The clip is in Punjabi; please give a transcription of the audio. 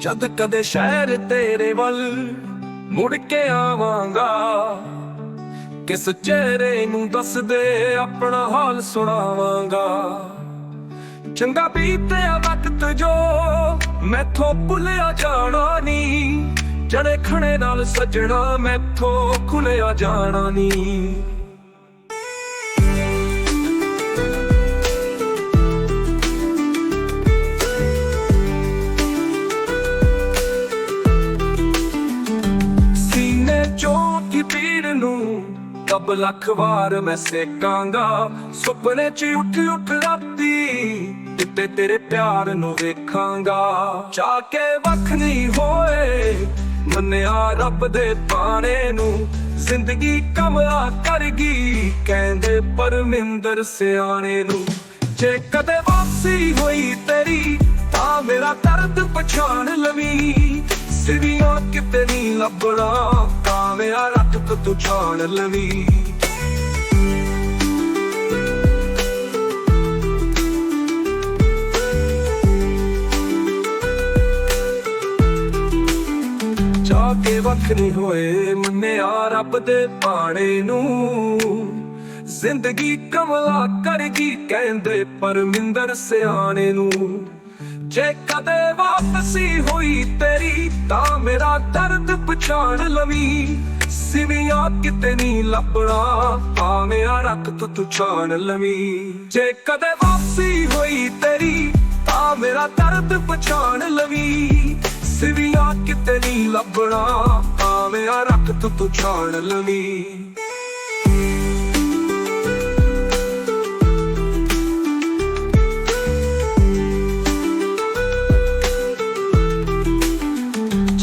ਜਦ ਕਦੇ ਸ਼ਹਿਰ ਤੇਰੇ ਵੱਲ ਮੁੜ ਕੇ ਆਵਾਂਗਾ। ਕਿਸ ਚਿਹਰੇ ਨੂੰ ਦੱਸ ਆਪਣਾ ਹਾਲ ਸੁਣਾਵਾਂਗਾ। ਚੰਗਾ ਬੀਤਿਆ ਵਕਤ ਜੋ ਮੈਥੋਂ ਭੁੱਲਿਆ ਜਾਣਾ ਨੀ ਜੜੇ ਖਣੇ ਨਾਲ ਸਜਣਾ ਮੈਥੋਂ ਖੁੱਲਿਆ ਜਾਣਾ ਨੀ ਚੋਂ ਨੂੰ ਕਬ ਲੱਖ ਵਾਰ ਮੈਂ ਸੇਕਾਂਗਾ। ਸੁਪਨੇ ਚ ਉੱਠ ਉੱਠ ਰਾਤੀ ਕਿਤੇ ਤੇਰੇ ਪਿਆਰ ਨੂੰ ਵੇਖਾਂਗਾ। ਚਾ ਕੇ ਵੱਖ ਨਹੀਂ ਹੋਏ, ਮੰਨਿਆ ਰੱਬ ਦੇ ਪਾਣੇ ਨੂੰ। ਜ਼ਿੰਦਗੀ ਕਮਲਾ ਕਰ ਗਈ, ਕਹਿੰਦੇ ਪਰਮਿੰਦਰ ਸਿਆਣੇ ਨੂੰ। ਜੇ ਕਦੇ ਵਾਪਸੀ ਹੋਈ ਤੇਰੀ, ਤਾਂ ਮੇਰਾ ਦਰਦ ਪਛਾਣ ਲਵੀ। ਸਿਵੀਆਂ ਕਿਤੇ ਨਹੀਂ ਲੱਭਣਾ, ਤਾਂ ਮੇਰਾ ਤੂੰ ਛਾਣ ਲਵੀਂ। ਜਾ ਕੇ ਵੱਖ ਨਹੀਂ ਹੋਏ ਮੰਨਿਆ ਰੱਬ ਦੇ ਪਾਣੇ ਨੂੰ। ਜ਼ਿੰਦਗੀ ਕਮਲਾ ਕਰਗੀ ਕਹਿੰਦੇ ਪਰਮਿੰਦਰ ਸਿਆਣੇ ਨੂੰ। ਜੇ ਕਦੇ ਵਾਪਸੀ ਹੋਈ ਤੇਰੀ, ਤਾਂ ਮੇਰਾ ਦਰਦ ਪਛਾਣ ਲਵੀ। ਸਿਵੀਆਂ ਕਿਤੇ ਨਹੀਂ ਲੱਭਣਾ, ਭਾਵੇਂ ਰੱਖ ਤੂੰ ਤੂੰ ਛਾਣ ਲਵੀਂ। ਜੇ ਕਦੇ ਵਾਪਸੀ ਹੋਈ ਤੇਰੀ, ਤਾਂ ਮੇਰਾ ਦਰਦ ਪਛਾਣ ਲਵੀ। ਸਿਵੀਆਂ ਕਿਤੇ ਨਹੀਂ ਲੱਭਣਾ, ਭਾਵੇਂ ਰੱਖ ਤੂੰ ਤੂੰ ਛਾਣ ਲਵੀਂ।